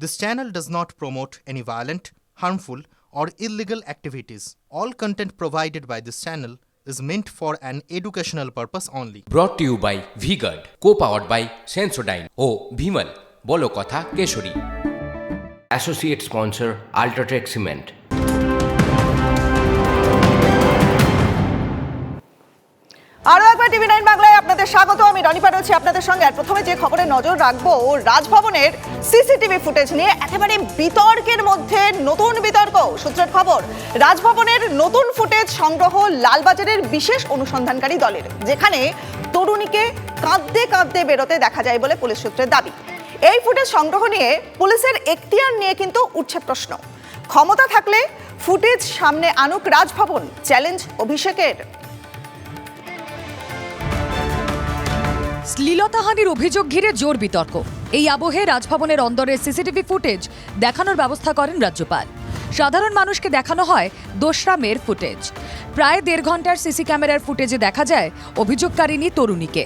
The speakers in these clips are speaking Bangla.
This channel does not promote any violent, harmful, or illegal activities. All content provided by this channel is meant for an educational purpose only. To you by V-Guard co powered by Sensodyne ও ভিমল বলো কথা Kesari associate sponsor UltraTech cement আরও একবার টিভি নাইন স্বাগত, আমি রনিপা রয়েছি আপনাদের সঙ্গে। আর প্রথমে যে খবরে নজর রাখব রাজভবনের সিসিটিভি ফুটেজ নিয়ে একেবারে বিতর্কের মধ্যে নতুন বিতর্ক। সূত্রের খবর, রাজভবনের নতুন ফুটেজ সংগ্রহ লালবাজারের বিশেষ অনুসন্ধানকারী দলের, যেখানে তরুণীকে কাঁদতে কাঁদতে বেরোতে দেখা যায় বলে পুলিশ সূত্রের দাবি। এই ফুটেজ সংগ্রহ নিয়ে পুলিশের এখতিয়ার নিয়ে কিন্তু উঠছে প্রশ্ন। ক্ষমতা থাকলে ফুটেজ সামনে আনুক রাজভবন, চ্যালেঞ্জ অভিষেকের। শ্লীলতাহানির অভিযোগ ঘিরে জোর বিতর্ক। এই আবহে রাজভবনের অন্দরের সিসিটিভি ফুটেজ দেখানোর ব্যবস্থা করেন রাজ্যপাল। সাধারণ মানুষকে দেখানো হয় দোসরা মেয়ের ফুটেজ। প্রায় দেড় ঘণ্টার সিসি ক্যামেরার ফুটেজে দেখা যায় অভিযোগকারিনী তরুণীকে।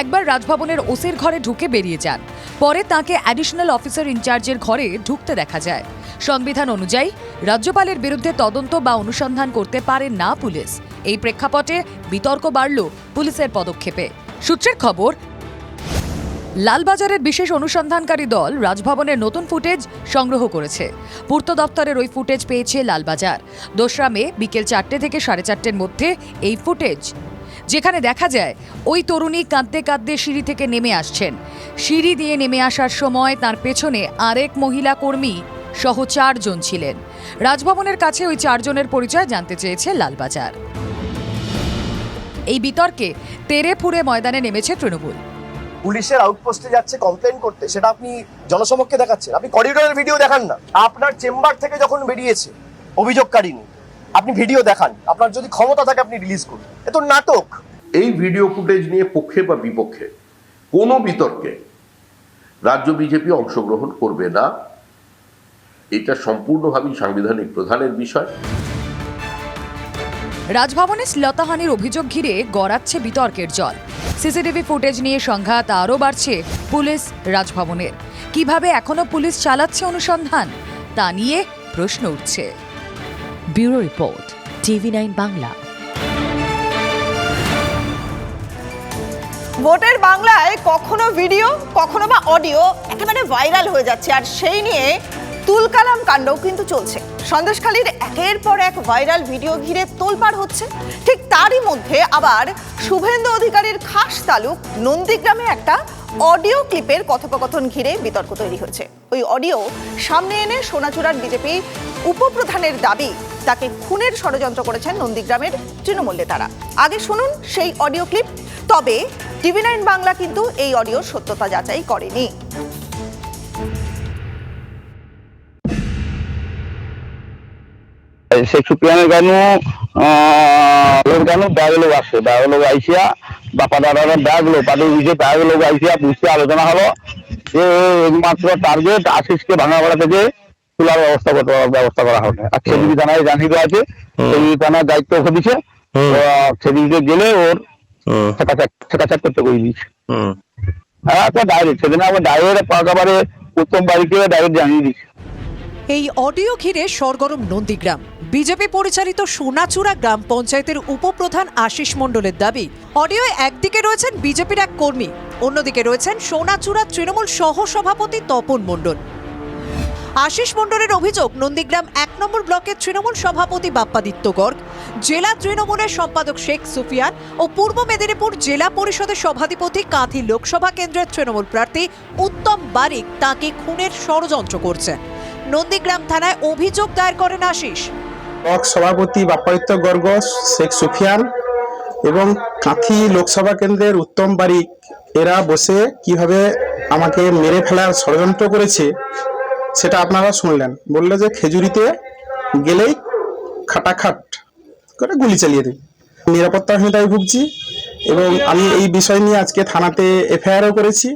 একবার রাজভবনের ওসির ঘরে ঢুকে বেরিয়ে যান। পরে তাকে অ্যাডিশনাল অফিসার ইনচার্জের ঘরে ঢুকতে দেখা যায়। সংবিধান অনুযায়ী, রাজ্যপালের বিরুদ্ধে তদন্ত বা অনুসন্ধান করতে পারে না পুলিশ। এই প্রেক্ষাপটে বিতর্ক বাড়ল পুলিশের পদক্ষেপে। সূত্রের খবর লালবাজারের বিশেষ অনুসন্ধানকারী দল রাজভবনের নতুন ফুটেজ সংগ্রহ করেছে। পূর্ত দপ্তরের ওই ফুটেজ পেয়েছে লালবাজার। দোসরা মে বিকেল চারটে থেকে সাড়ে চারটের মধ্যে এই ফুটেজ। যেখানে দেখা যায়, ওই তরুণী কাঁদতে কাঁদতে সিঁড়ি থেকে নেমে আসছেন। সিঁড়ি দিয়ে নেমে আসার সময় তার পেছনে আরেক মহিলা কর্মী সহ চারজন ছিলেন। রাজভবনের কাছে ওই চারজনের পরিচয় জানতে চেয়েছে লালবাজার। এই বিতর্কে তেরে ফুরে ময়দানে নেমেছে তৃণমূল। পুলিশের আউটপোস্টে যাচ্ছে কমপ্লেন করতে সেটা আপনি জনসমক্ষে দেখাচ্ছেন। আপনি করিডোরের ভিডিও দেখান না। আপনার চেম্বার থেকে যখন বেরিয়েছে অভিযোগকারিনী আপনি ভিডিও দেখান। আপনার যদি ক্ষমতা থাকে আপনি রিলিজ করুন। এ তো নাটক। এই ভিডিও ফুটেজ নিয়ে পক্ষে বা বিপক্ষে কোনো বিতর্কে রাজ্য বিজেপি অংশগ্রহণ করবে না। এটা সম্পূর্ণভাবেই সাংবিধানিক প্রধানের বিষয়। রাজভবনে শ্লতাহানির অভিযোগ ঘিরে গড়াচ্ছে বিতর্কের জল। সিসিটিভি ফুটেজ নিয়ে সংঘাত আরও বাড়ছে পুলিশ রাজভবনের কীভাবে এখনও পুলিশ চালাচ্ছে অনুসন্ধান তা নিয়ে প্রশ্ন উঠছে। Bureau report TV nine Bangla. ভোটের বাংলায় কখনো ভিডিও কখনো বা অডিও একেবারে ভাইরাল হয়ে যাচ্ছে। আর সেই নিয়ে তুলকালাম কাণ্ডও কিন্তু চলছে। সন্দেশখালীর একের পর এক ভাইরাল ভিডিও ঘিরে তোলপাড় হচ্ছে। ঠিক তারই মধ্যে আবার শুভেন্দু অধিকারীর খাস তালুক নন্দীগ্রামে একটা অডিও ক্লিপের কথোপকথন ঘিরে বিতর্ক তৈরি হয়েছে। ওই অডিও সামনে এনে সোনাচূড়ার বিজেপি উপপ্রধানের দাবি, তাকে খুনের ষড়যন্ত্র করেছেন নন্দীগ্রামের তৃণমূল নেতারা। আগে শুনুন সেই অডিও ক্লিপ, তবে টিভি নাইন বাংলা কিন্তু এই অডিওর সত্যতা যাচাই করেনি। সেই সুপিয়ানের গানু লোক গানু ব্যাগ লোক আসে ব্যাগ লোক আইসিয়া বাপা দাদারা ব্যাগ লোক পাটি দিছে ব্যাগ লোক আইসিয়া বুঝতে আলোচনা হলো যে একমাত্র টার্গেট আশিসকে ভাঙাপাড়া থেকে তোলার ব্যবস্থা করতে ব্যবস্থা করা হবে। আর সেদিকে থানায় জানিয়ে দেওয়া আছে সেদিকে থানার দায়িত্ব দিছে। সেদিকে গেলে ওর ছেকাচাক করতে করে দিয়েছে। হ্যাঁ ডাইরেক্ট সেদিন আবার ডাইরেক্ট একেবারে উত্তম বাড়িকে ডাইরেক্ট জানিয়ে দিচ্ছে এই অডিও ঘিরে সরগরম নন্দীগ্রাম। বিজেপি পরিচালিত সোনাচূড়া গ্রাম পঞ্চায়েতের উপপ্রধান আশিস মণ্ডলের দাবি, অডিও একদিকে রয়েছেন বিজেপির এক কর্মী, অন্যদিকে রয়েছেন সোনাচূড়া তৃণমূল সহ সভাপতি তপন মণ্ডল। আশিস মণ্ডলের অভিযোগ, নন্দীগ্রাম এক নম্বর ব্লকের তৃণমূল সভাপতি বাপ্পাদিত্য গর্গ, জেলা তৃণমূলের সম্পাদক শেখ সুফিয়ান ও পূর্ব মেদিনীপুর জেলা পরিষদের সভাধিপতি কাঁথি লোকসভা কেন্দ্রের তৃণমূল প্রার্থী উত্তম বারিক তাকে খুনের ষড়যন্ত্র করছেন নন্দীগ্রাম থানায় অভিযোগ দায়ের করেন আশিস। ব্লক সভাপতি বাপাদিত্য গর্গ শেখ সুফিয়ান এবং কাঁথি লোকসভা কেন্দ্রের উত্তম বারিক, এরা বসে কীভাবে আমাকে মেরে ফেলার ষড়যন্ত্র করেছে, সেটা আপনারা শুনলেন। বললে যে খেজুরিতে গেলেই খাটাখাট করে গুলি চালিয়ে দিই। নিরাপত্তাহীনতায় ভুগছি এবং আমি এই বিষয় নিয়ে আজকে থানাতে এফআইআরও করেছি।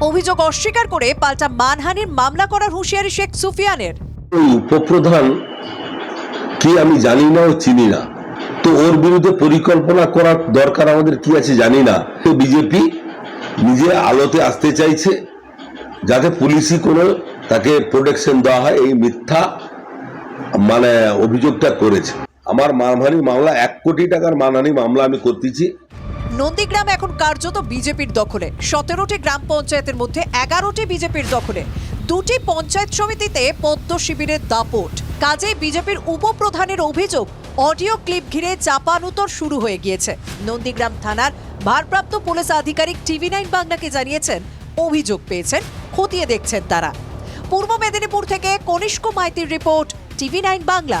অভিযোগ অস্বীকার করে পাল্টা মানহানির মামলা করার হুঁশিয়ারি শেখ সুফিয়ানের। উপপ্রধান কি আমি জানি না ও চিনি না। তো ওর বিরুদ্ধে পরিকল্পনা করার দরকার আমাদের কি আছে জানি না। তো বিজেপি নিজে আলোতে আসতে চাইছে যাতে পুলিশি কোনো তাকে প্রোটেকশন দেওয়া হয়, এই মিথ্যা মানে অভিযোগটা করেছে। আমার মানহানি মামলা এক কোটি টাকার মানহানি মামলা আমি করতেছি। নন্দীগ্রাম এখন কার্যত বিজেপির দখলে। সতেরোটি গ্রাম পঞ্চায়েতের মধ্যে এগারোটি বিজেপির দখলে। দুটি পঞ্চায়েত সমিতিতে পদ্ম শিবিরের দাপট। কাজেই বিজেপির উপপ্রধানের অভিযোগ অডিও ক্লিপ ঘিরে চাপানুতর শুরু হয়ে গিয়েছে। নন্দীগ্রাম থানার ভারপ্রাপ্ত পুলিশ আধিকারিক টিভি নাইন বাংলাকে জানিয়েছেন, অভিযোগ পেয়েছেন, খতিয়ে দেখছেন তারা। পূর্ব মেদিনীপুর থেকে Kanishka মাইতির report TV nine Bangla.